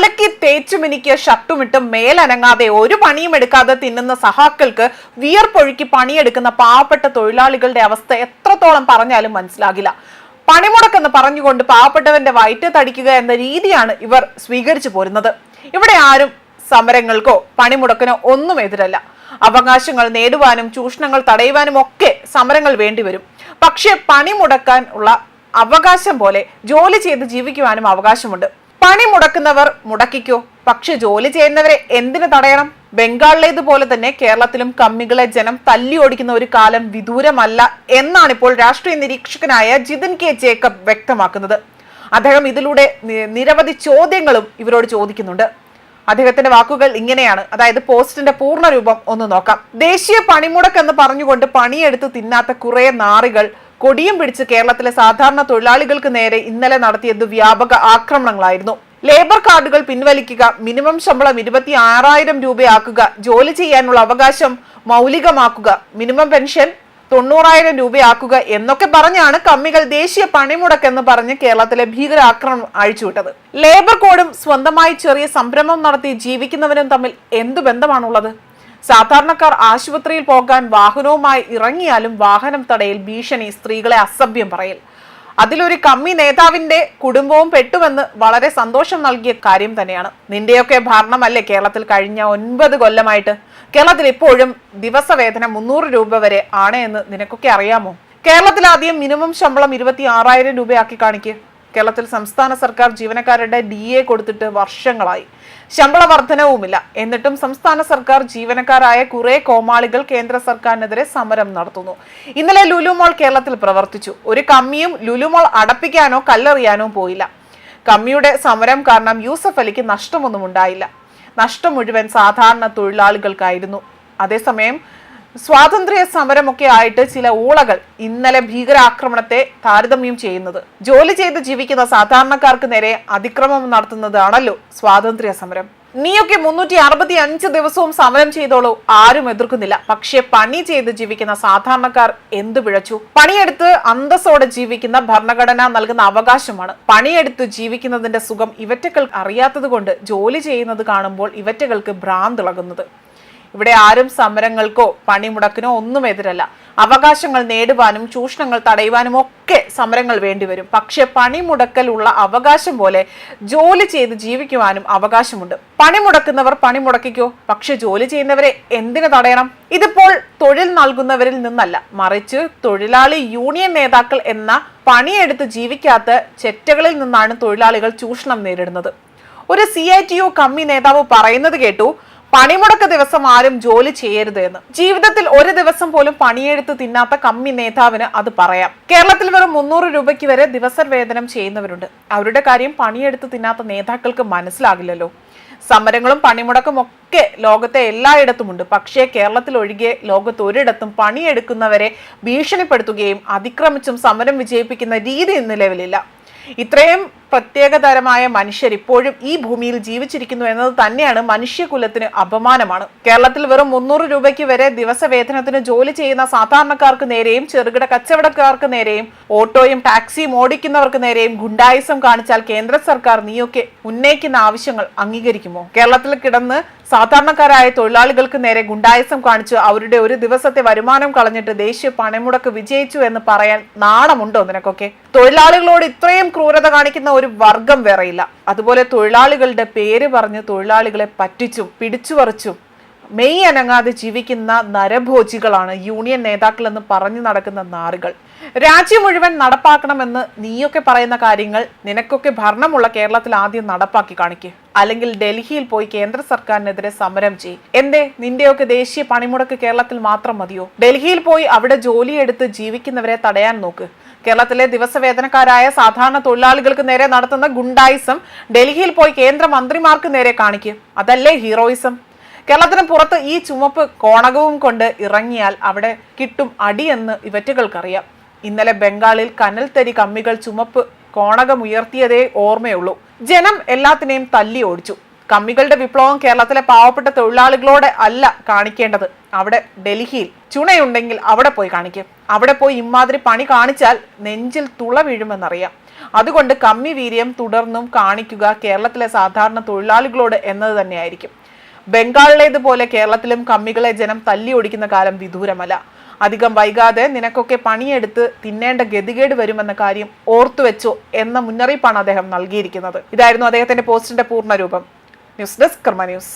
അലക്കി തേച്ചുമിനിക്ക് ഷർട്ടുമിട്ട് മേലനങ്ങാതെ ഒരു പണിയും എടുക്കാതെ തിന്നുന്ന സഹാക്കൾക്ക് വിയർപ്പൊഴുക്കി പണിയെടുക്കുന്ന പാവപ്പെട്ട തൊഴിലാളികളുടെ അവസ്ഥ എത്രത്തോളം പറഞ്ഞാലും മനസ്സിലാകില്ല. പണിമുടക്കെന്ന് പറഞ്ഞുകൊണ്ട് പാവപ്പെട്ടവന്റെ വയറ്റ് തടിക്കുക എന്ന രീതിയാണ് ഇവർ സ്വീകരിച്ചു പോരുന്നത്. ഇവിടെ ആരും സമരങ്ങൾക്കോ പണിമുടക്കിനോ ഒന്നും എതിരല്ല. അവകാശങ്ങൾ നേടുവാനും ചൂഷണങ്ങൾ തടയുവാനും ഒക്കെ സമരങ്ങൾ വേണ്ടിവരും പക്ഷേ പണിമുടക്കാൻ ഉള്ള അവകാശം പോലെ ജോലി ചെയ്ത് ജീവിക്കുവാനും അവകാശമുണ്ട്. പണി മുടക്കുന്നവർ മുടക്കിക്കോ. പക്ഷെ ജോലി ചെയ്യുന്നവരെ എന്തിനു തടയണം? ബംഗാളിലേതുപോലെ തന്നെ കേരളത്തിലും കമ്മികളെ ജനം തല്ലി ഓടിക്കുന്ന ഒരു കാലം വിദൂരമല്ല എന്നാണ് ഇപ്പോൾ രാഷ്ട്രീയ നിരീക്ഷകനായ ജിതിൻ കെ ജേക്കബ് വ്യക്തമാക്കുന്നത്. അദ്ദേഹം ഇതിലൂടെ നിരവധി ചോദ്യങ്ങളും ഇവരോട് ചോദിക്കുന്നുണ്ട്. അദ്ദേഹത്തിന്റെ വാക്കുകൾ ഇങ്ങനെയാണ്. അതായത് പോസ്റ്റിന്റെ പൂർണ രൂപം ഒന്ന് നോക്കാം. ദേശീയ പണിമുടക്ക് എന്ന് പറഞ്ഞുകൊണ്ട് പണിയെടുത്ത് തിന്നാത്ത കുറെ നാറികൾ കൊടിയും പിടിച്ച് കേരളത്തിലെ സാധാരണ തൊഴിലാളികൾക്ക് നേരെ ഇന്നലെ നടത്തിയത് വ്യാപക ആക്രമണങ്ങളായിരുന്നു. ലേബർ കാർഡുകൾ പിൻവലിക്കുക മിനിമം ശമ്പളം ഇരുപത്തി ആറായിരം രൂപയാക്കുക ജോലി ചെയ്യാനുള്ള അവകാശം മൗലികമാക്കുക മിനിമം പെൻഷൻ തൊണ്ണൂറായിരം രൂപയാക്കുക എന്നൊക്കെ പറഞ്ഞാണ് കമ്മികൾ ദേശീയ പണിമുടക്ക് എന്ന് പറഞ്ഞ് കേരളത്തിലെ ഭീകരാക്രമണം അഴിച്ചുവിട്ടത്. ലേബർ കോഡും സ്വന്തമായി ചെറിയ സംരംഭം നടത്തി ജീവിക്കുന്നവരും തമ്മിൽ എന്തു ബന്ധമാണുള്ളത്? സാധാരണക്കാർ ആശുപത്രിയിൽ പോകാൻ വാഹനവുമായി ഇറങ്ങിയാലും വാഹനം തടയിൽ ഭീഷണി സ്ത്രീകളെ അസഭ്യം പറയൽ. അതിലൊരു കമ്മി നേതാവിന്റെ കുടുംബവും പെട്ടുവെന്ന് വളരെ സന്തോഷം നൽകിയ കാര്യം തന്നെയാണ്. നിന്റെയൊക്കെ ഭരണമല്ലേ കേരളത്തിൽ കഴിഞ്ഞ ഒൻപത് കൊല്ലമായിട്ട്? കേരളത്തിൽ ഇപ്പോഴും ദിവസവേതനം മുന്നൂറ് രൂപ വരെ ആണ് എന്ന് നിനക്കൊക്കെ അറിയാമോ? കേരളത്തിൽ ആദ്യം മിനിമം ശമ്പളം ഇരുപത്തി ആറായിരം രൂപയാക്കി കാണിക്ക്. കേരളത്തിൽ സംസ്ഥാന സർക്കാർ ജീവനക്കാരുടെ ഡി എ കൊടുത്തിട്ട് വർഷങ്ങളായി. ശമ്പള വർധനവുമില്ല. എന്നിട്ടും സംസ്ഥാന സർക്കാർ ജീവനക്കാരായ കുറെ കോമാളികൾ കേന്ദ്ര സർക്കാരിനെതിരെ സമരം നടത്തുന്നു. ഇന്നലെ ലുലുമോൾ കേരളത്തിൽ പ്രവർത്തിച്ചു. ഒരു കമ്മിയും ലുലുമോൾ അടപ്പിക്കാനോ കല്ലെറിയാനോ പോയില്ല. കമ്മിയുടെ സമരം കാരണം യൂസഫ് അലിക്ക് നഷ്ടമൊന്നും ഉണ്ടായില്ല. നഷ്ടം മുഴുവൻ സാധാരണ തൊഴിലാളികൾക്കായിരുന്നു. അതേസമയം സ്വാതന്ത്ര്യ സമരമൊക്കെ ആയിട്ട് ചില ഊളകൾ ഇന്നലെ ഭീകരാക്രമണത്തെ താരതമ്യം ചെയ്യുന്നത്. ജോലി ചെയ്ത് ജീവിക്കുന്ന സാധാരണക്കാർക്ക് നേരെ അതിക്രമം നടത്തുന്നതാണല്ലോ സ്വാതന്ത്ര്യ സമരം. നീയൊക്കെ മുന്നൂറ്റി അറുപത്തി അഞ്ച് ദിവസവും സമരം ചെയ്തോളൂ ആരും എതിർക്കുന്നില്ല. പക്ഷേ പണി ചെയ്ത് ജീവിക്കുന്ന സാധാരണക്കാർ എന്തു പിഴച്ചു? പണിയെടുത്ത് അന്തസ്സോടെ ജീവിക്കുന്ന ഭരണഘടന നൽകുന്ന അവകാശമാണ്. പണിയെടുത്ത് ജീവിക്കുന്നതിന്റെ സുഖം ഇവറ്റകൾ അറിയാത്തത് കൊണ്ട് ജോലി ചെയ്യുന്നത് കാണുമ്പോൾ ഇവറ്റകൾക്ക് ഭ്രാന്തിളകുന്നത്. ഇവിടെ ആരും സമരങ്ങൾക്കോ പണിമുടക്കിനോ ഒന്നും എതിരല്ല. അവകാശങ്ങൾ നേടുവാനും ചൂഷണങ്ങൾ തടയുവാനും ഒക്കെ സമരങ്ങൾ വേണ്ടിവരും. പക്ഷെ പണിമുടക്കലുള്ള അവകാശം പോലെ ജോലി ചെയ്ത് ജീവിക്കുവാനും അവകാശമുണ്ട്. പണിമുടക്കുന്നവർ പണിമുടക്കിക്കോ? പക്ഷെ ജോലി ചെയ്യുന്നവരെ എന്തിനു തടയണം? ഇതിപ്പോൾ തൊഴിൽ നൽകുന്നവരിൽ നിന്നല്ല. മറിച്ച് തൊഴിലാളി യൂണിയൻ നേതാക്കൾ എന്ന പണിയെടുത്ത് ജീവിക്കാത്ത ചെറ്റകളിൽ നിന്നാണ് തൊഴിലാളികൾ ചൂഷണം നേരിടുന്നത്. ഒരു സി ഐ ടി യു കമ്മി നേതാവ് പറയുന്നത് കേട്ടു പണിമുടക്ക് ദിവസം ആരും ജോലി ചെയ്യരുത് എന്ന്. ജീവിതത്തിൽ ഒരു ദിവസം പോലും പണിയെടുത്ത് തിന്നാത്ത കമ്മി നേതാവിന് അത് പറയാം. കേരളത്തിൽ വെറും മുന്നൂറ് രൂപയ്ക്ക് വരെ ദിവസ വേതനം ചെയ്യുന്നവരുണ്ട്. അവരുടെ കാര്യം പണിയെടുത്ത് തിന്നാത്ത നേതാക്കൾക്ക് മനസ്സിലാകില്ലല്ലോ. സമരങ്ങളും പണിമുടക്കും ഒക്കെ ലോകത്തെ എല്ലായിടത്തുമുണ്ട്. പക്ഷേ കേരളത്തിൽ ഒഴികെ ലോകത്ത് ഒരിടത്തും പണിയെടുക്കുന്നവരെ ഭീഷണിപ്പെടുത്തുകയും അതിക്രമിച്ചും സമരം വിജയിപ്പിക്കുന്ന രീതി നിലവിലില്ല. ഇത്രയും പ്രത്യേകതരമായ മനുഷ്യർ ഇപ്പോഴും ഈ ഭൂമിയിൽ ജീവിച്ചിരിക്കുന്നു എന്നത് തന്നെയാണ് മനുഷ്യകുലത്തിന് അപമാനമാണ്. കേരളത്തിൽ വെറും മുന്നൂറ് രൂപയ്ക്ക് വരെ ദിവസവേതനത്തിന് ജോലി ചെയ്യുന്ന സാധാരണക്കാർക്ക് നേരെയും ചെറുകിട കച്ചവടക്കാർക്ക് നേരെയും ഓട്ടോയും ടാക്സിയും ഓടിക്കുന്നവർക്ക് നേരെയും ഗുണ്ടായിസം കാണിച്ചാൽ കേന്ദ്ര സർക്കാർ നീയൊക്കെ ഉന്നയിക്കുന്ന ആവശ്യങ്ങൾ അംഗീകരിക്കുമോ? കേരളത്തിൽ കിടന്ന് സാധാരണക്കാരായ തൊഴിലാളികൾക്ക് നേരെ ഗുണ്ടായിസം കാണിച്ചു അവരുടെ ഒരു ദിവസത്തെ വരുമാനം കളഞ്ഞിട്ട് ദേശീയ പണിമുടക്ക് വിജയിച്ചു എന്ന് പറയാൻ നാണമുണ്ടോ നിനക്കൊക്കെ? തൊഴിലാളികളോട് ഇത്രയും ക്രൂരത കാണിക്കുന്ന ഒരു വർഗം വേറെയില്ല. അതുപോലെ തൊഴിലാളികളുടെ പേര് പറഞ്ഞ് തൊഴിലാളികളെ പറ്റിച്ചും പിടിച്ചുപറിച്ചും മെയ് അനങ്ങാതെ ജീവിക്കുന്ന നരഭോജികളാണ് യൂണിയൻ നേതാക്കളെന്ന് പറഞ്ഞു നടക്കുന്ന നാറുകൾ. രാജ്യം മുഴുവൻ നടപ്പാക്കണമെന്ന് നീയൊക്കെ പറയുന്ന കാര്യങ്ങൾ നിനക്കൊക്കെ ഭരണമുള്ള കേരളത്തിൽ ആദ്യം നടപ്പാക്കി കാണിക്കുക അല്ലെങ്കിൽ ഡൽഹിയിൽ പോയി കേന്ദ്ര സർക്കാരിനെതിരെ സമരം ചെയ്. എന്തേ നിന്റെയൊക്കെ ദേശീയ പണിമുടക്ക് കേരളത്തിൽ മാത്രം മതിയോ? ഡൽഹിയിൽ പോയി അവിടെ ജോലിയെടുത്ത് ജീവിക്കുന്നവരെ തടയാൻ നോക്ക്. കേരളത്തിലെ ദിവസവേതനക്കാരായ സാധാരണ തൊഴിലാളികൾക്ക് നേരെ നടത്തുന്ന ഗുണ്ടായിസം ഡൽഹിയിൽ പോയി കേന്ദ്ര മന്ത്രിമാർക്ക് നേരെ കാണിക്കും. അതല്ലേ ഹീറോയിസം? കേരളത്തിന് പുറത്ത് ഈ ചുമപ്പ് കോണകവും കൊണ്ട് ഇറങ്ങിയാൽ അവിടെ കിട്ടും അടിയെന്ന് ഇവറ്റുകൾക്കറിയാം. ഇന്നലെ ബംഗാളിൽ കനൽത്തരി കമ്മികൾ ചുമപ്പ് കോണകമുയർത്തിയതേ ഓർമ്മയുള്ളൂ. ജനം എല്ലാത്തിനെയും തല്ലി ഓടിച്ചു. കമ്മികളുടെ വിപ്ലവം കേരളത്തിലെ പാവപ്പെട്ട തൊഴിലാളികളോടെ അല്ല കാണിക്കേണ്ടത്. അവിടെ ഡൽഹിയിൽ ചുണയുണ്ടെങ്കിൽ അവിടെ പോയി കാണിക്കും. അവിടെ പോയി ഇമാതിരി പണി കാണിച്ചാൽ നെഞ്ചിൽ തുള വീഴുമെന്നറിയാം. അതുകൊണ്ട് കമ്മി വീര്യം തുടർന്നും കാണിക്കുക കേരളത്തിലെ സാധാരണ തൊഴിലാളികളോട് എന്നത് തന്നെയായിരിക്കും. ബംഗാളിലേതുപോലെ കേരളത്തിലും കമ്മികളെ ജനം തല്ലി ഓടിക്കുന്ന കാലം വിദൂരമല്ല. അധികം വൈകാതെ നിനക്കൊക്കെ പണിയെടുത്ത് തിന്നേണ്ട ഗതികേട് വരുമെന്ന കാര്യം ഓർത്തുവെച്ചോ എന്ന മുന്നറിയിപ്പാണ് അദ്ദേഹം നൽകിയിരിക്കുന്നത്. ഇതായിരുന്നു അദ്ദേഹത്തിന്റെ പോസ്റ്റിന്റെ പൂർണ രൂപം. ന്യൂസ് ഡെസ്ക് കർമ്മ ന്യൂസ്